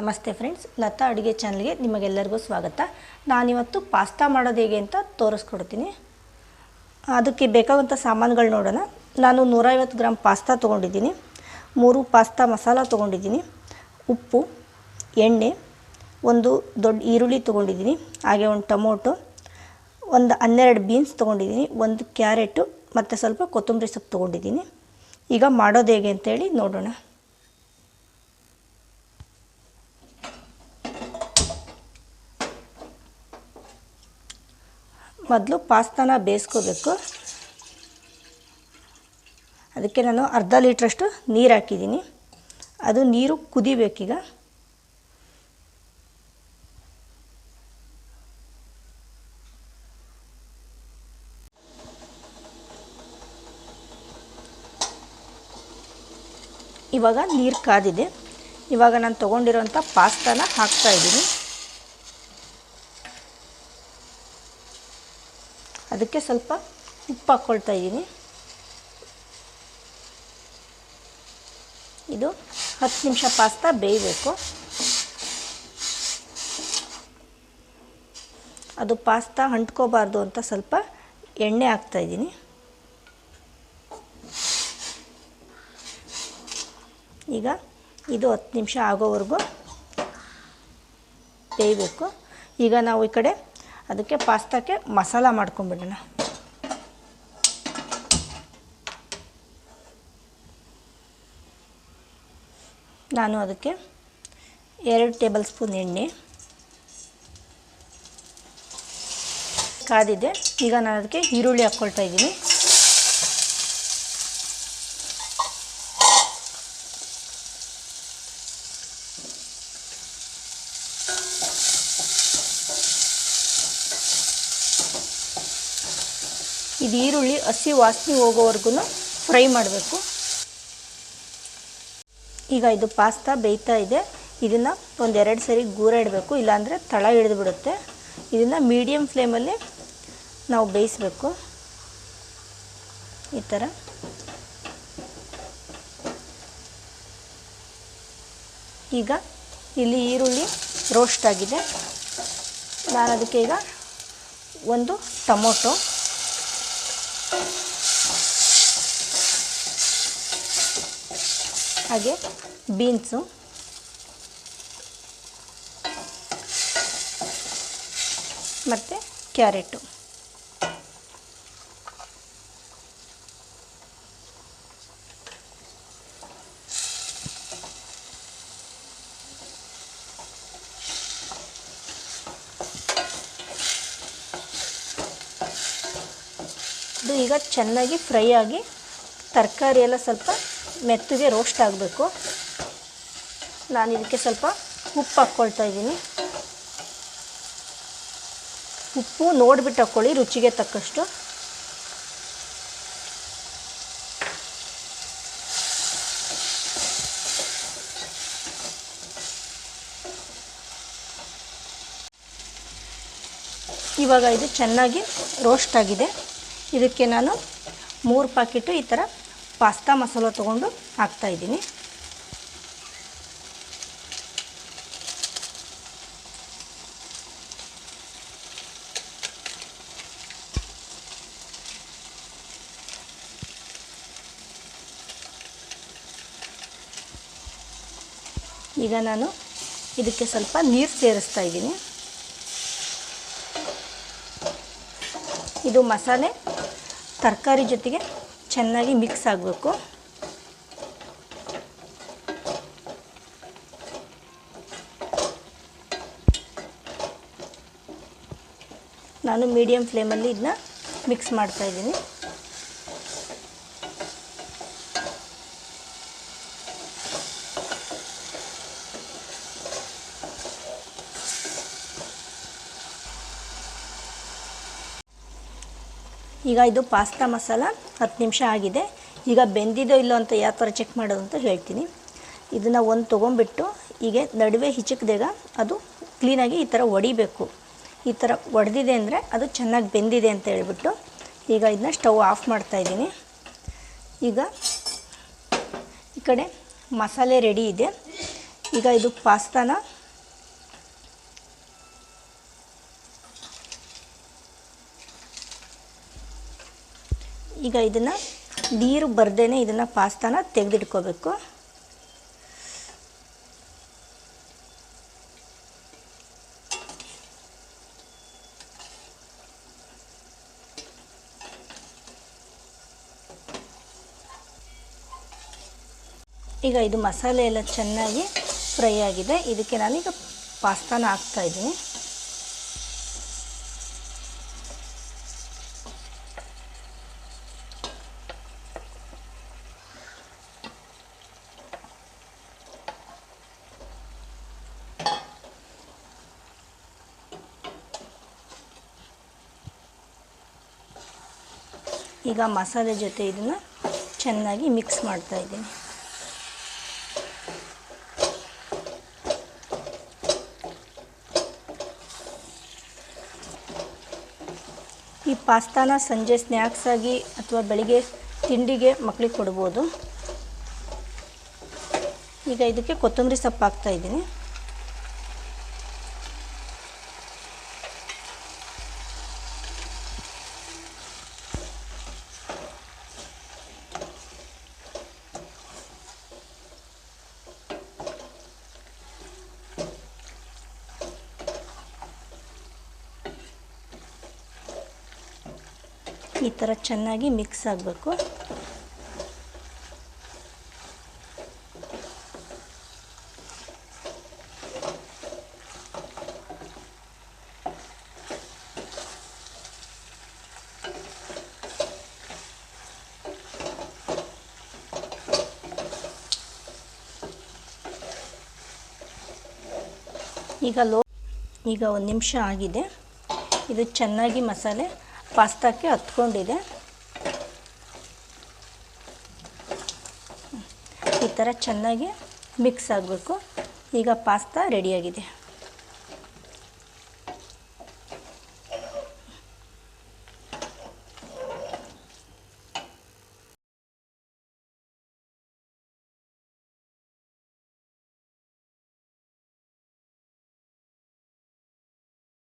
ನಮಸ್ತೆ ಫ್ರೆಂಡ್ಸ್, ಲತಾ ಅಡುಗೆ ಚಾನಲ್ಗೆ ನಿಮಗೆಲ್ಲರಿಗೂ ಸ್ವಾಗತ. ನಾನಿವತ್ತು ಪಾಸ್ತಾ ಮಾಡೋದು ಹೇಗೆ ಅಂತ ತೋರಿಸ್ಕೊಡ್ತೀನಿ. ಅದಕ್ಕೆ ಬೇಕಾಗುವಂಥ ಸಾಮಾನುಗಳು ನೋಡೋಣ. ನಾನು ನೂರೈವತ್ತು ಗ್ರಾಮ್ ಪಾಸ್ತಾ ತೊಗೊಂಡಿದ್ದೀನಿ. ಮೂರು ಪಾಸ್ತಾ ಮಸಾಲ ತೊಗೊಂಡಿದ್ದೀನಿ. ಉಪ್ಪು, ಎಣ್ಣೆ, ಒಂದು ದೊಡ್ಡ ಈರುಳ್ಳಿ ತೊಗೊಂಡಿದ್ದೀನಿ. ಹಾಗೆ ಒಂದು ಟೊಮೊಟೊ, ಒಂದು ಹನ್ನೆರಡು ಬೀನ್ಸ್ ತೊಗೊಂಡಿದ್ದೀನಿ. ಒಂದು ಕ್ಯಾರೆಟು, ಮತ್ತು ಸ್ವಲ್ಪ ಕೊತ್ತಂಬರಿ ಸೊಪ್ಪು ತೊಗೊಂಡಿದ್ದೀನಿ. ಈಗ ಮಾಡೋದು ಹೇಗೆ ಅಂತೇಳಿ ನೋಡೋಣ. ಮೊದಲು ಪಾಸ್ತಾನ ಬೇಯಿಸ್ಕೋಬೇಕು. ಅದಕ್ಕೆ ನಾನು ಅರ್ಧ ಲೀಟ್ರಷ್ಟು ನೀರು ಹಾಕಿದ್ದೀನಿ. ಅದು ನೀರು ಕುದಿಬೇಕೀಗ. ಇವಾಗ ನೀರು ಕಾದಿದೆ. ಇವಾಗ ನಾನು ತೊಗೊಂಡಿರೋಂಥ ಪಾಸ್ತಾನ ಹಾಕ್ತಾಯಿದ್ದೀನಿ ಅದಕ್ಕೆ ಸ್ವಲ್ಪ ಉಪ್ಪು ಹಾಕ್ಕೊಳ್ತಾ ಇದ್ದೀನಿ. ಇದು ಹತ್ತು ನಿಮಿಷ ಪಾಸ್ತಾ ಬೇಯಬೇಕು. ಅದು ಪಾಸ್ತಾ ಅಂಟ್ಕೋಬಾರ್ದು ಅಂತ ಸ್ವಲ್ಪ ಎಣ್ಣೆ ಹಾಕ್ತಾಯಿದ್ದೀನಿ ಈಗ ಇದು ಹತ್ತು ನಿಮಿಷ ಆಗೋವರೆಗೂ ಬೇಯಬೇಕು. ಈಗ ನಾವು ಈ ಕಡೆ ಅದಕ್ಕೆ ಪಾಸ್ತಾಕ್ಕೆ ಮಸಾಲ ಮಾಡ್ಕೊಂಬಿಡೋಣ. ನಾನು ಅದಕ್ಕೆ ಎರಡು ಟೇಬಲ್ ಸ್ಪೂನ್ ಎಣ್ಣೆ. ಕಾದಿದೆ. ಈಗ ನಾನು ಅದಕ್ಕೆ ಈರುಳ್ಳಿ ಹಾಕ್ಕೊಳ್ತಾ ಇದ್ದೀನಿ. ಇದು ಈರುಳ್ಳಿ ಹಸಿ ವಾಸನೆ ಹೋಗೋವರೆಗೂ ಫ್ರೈ ಮಾಡಬೇಕು. ಈಗ ಇದು ಪಾಸ್ತಾ ಬೇಯ್ತಾ ಇದೆ. ಇದನ್ನು ಒಂದೆರಡು ಸರಿ ಗೂರ ಇಡಬೇಕು. ಇಲ್ಲಾಂದರೆ ತಳ ಹಿಡಿದು ಬಿಡುತ್ತೆ. ಇದನ್ನು ಮೀಡಿಯಮ್ ಫ್ಲೇಮಲ್ಲಿ ನಾವು ಬೇಯಿಸಬೇಕು. ಈ ಥರ ಈಗ ಇಲ್ಲಿ ಈರುಳ್ಳಿ ರೋಸ್ಟ್ ಆಗಿದೆ. ನಾನು ಅದಕ್ಕೆ ಈಗ ಒಂದು ಟೊಮೊಟೊ ಹಾಗೆ ಬೀನ್ಸು. ಮತ್ತು ಕ್ಯಾರೆಟು. ಇದು ಈಗ ಚೆನ್ನಾಗಿ ಫ್ರೈ ಆಗಿ ತರಕಾರಿ ಎಲ್ಲ ಸ್ವಲ್ಪ ಮೆತ್ತಗೆ ರೋಸ್ಟ್ ಆಗಬೇಕು. ನಾನು ಇದಕ್ಕೆ ಸ್ವಲ್ಪ ಉಪ್ಪು ಹಾಕ್ಕೊಳ್ತಾ ಇದ್ದೀನಿ. ಉಪ್ಪು ನೋಡಿಬಿಟ್ಟು ಹಾಕ್ಕೊಳ್ಳಿ, ರುಚಿಗೆ ತಕ್ಕಷ್ಟು. ಇವಾಗ ಇದು ಚೆನ್ನಾಗಿ ರೋಸ್ಟ್ ಆಗಿದೆ. ಇದಕ್ಕೆ ನಾನು ಮೂರು ಪ್ಯಾಕೆಟು ಈ ಥರ ಪಾಸ್ತಾ ಮಸಾಲ ತೊಗೊಂಡು ಹಾಕ್ತಾಯಿದ್ದೀನಿ ಈಗ ನಾನು ಇದಕ್ಕೆ ಸ್ವಲ್ಪ ನೀರು ಸೇರಿಸ್ತಾ ಇದ್ದೀನಿ. ಇದು ಮಸಾಲೆ ತರಕಾರಿ ಜೊತೆಗೆ ಚೆನ್ನಾಗಿ ಮಿಕ್ಸ್ ಆಗಬೇಕು. ನಾನು ಮೀಡಿಯಮ್ ಫ್ಲೇಮಲ್ಲಿ ಇದನ್ನ ಮಿಕ್ಸ್ ಮಾಡ್ತಾ ಈಗ ಇದು ಪಾಸ್ತಾ ಮಸಾಲ ಹತ್ತು ನಿಮಿಷ ಆಗಿದೆ. ಈಗ ಬೆಂದಿದೋ ಇಲ್ಲೋ ಅಂತ ಯಾವ ಥರ ಚೆಕ್ ಮಾಡೋದು ಅಂತ ಹೇಳ್ತೀನಿ. ಇದನ್ನು ಒಂದು ತೊಗೊಂಬಿಟ್ಟು ಹೀಗೆ ನಡುವೆ ಹಿಚಕ್ದಾಗ ಅದು ಕ್ಲೀನಾಗಿ ಈ ಥರ ಒಡಿಬೇಕು. ಈ ಥರ ಒಡೆದಿದೆ ಅಂದರೆ ಅದು ಚೆನ್ನಾಗಿ ಬೆಂದಿದೆ ಅಂತ ಹೇಳ್ಬಿಟ್ಟು ಈಗ ಇದನ್ನ ಸ್ಟವ್ ಆಫ್ ಮಾಡ್ತಾಯಿದ್ದೀನಿ ಈಗ ಈ ಕಡೆ ಮಸಾಲೆ ರೆಡಿ ಇದೆ. ಈಗ ಇದು ಪಾಸ್ತಾನ ಈಗ ಇದನ್ನು ನೀರು ಬರ್ದೇ ಇದನ್ನು ಪಾಸ್ತಾನ ತೆಗೆದಿಟ್ಕೋಬೇಕು. ಈಗ ಇದು ಮಸಾಲೆ ಎಲ್ಲ ಚೆನ್ನಾಗಿ ಫ್ರೈ ಆಗಿದೆ. ಇದಕ್ಕೆ ನಾನೀಗ ಪಾಸ್ತಾನ ಹಾಕ್ತಾ ಈಗ ಮಸಾಲೆ ಜೊತೆ ಇದನ್ನು ಚೆನ್ನಾಗಿ ಮಿಕ್ಸ್ ಮಾಡ್ತಾ ಇದ್ದೀನಿ. ಈ ಪಾಸ್ತಾನ ಸಂಜೆ ಸ್ನ್ಯಾಕ್ಸ್ ಆಗಿ ಅಥವಾ ಬೆಳಿಗ್ಗೆ ತಿಂಡಿಗೆ ಮಕ್ಕಳಿಗೆ ಕೊಡ್ಬೋದು. ಈಗ ಇದಕ್ಕೆ ಕೊತ್ತಂಬರಿ ಸೊಪ್ಪು ಹಾಕ್ತಾ ಈ ಥರ ಚೆನ್ನಾಗಿ ಮಿಕ್ಸ್ ಆಗಬೇಕು. ಈಗ ಲೋ ಈಗ ಒಂದು ನಿಮಿಷ ಆಗಿದೆ. ಇದು ಚೆನ್ನಾಗಿ ಮಸಾಲೆ ಪಾಸ್ತಾಕ್ಕೆ ಹತ್ಕೊಂಡಿದೆ. ಈ ಥರ ಚೆನ್ನಾಗಿ ಮಿಕ್ಸ್ ಆಗಬೇಕು. ಈಗ ಪಾಸ್ತಾ ರೆಡಿಯಾಗಿದೆ.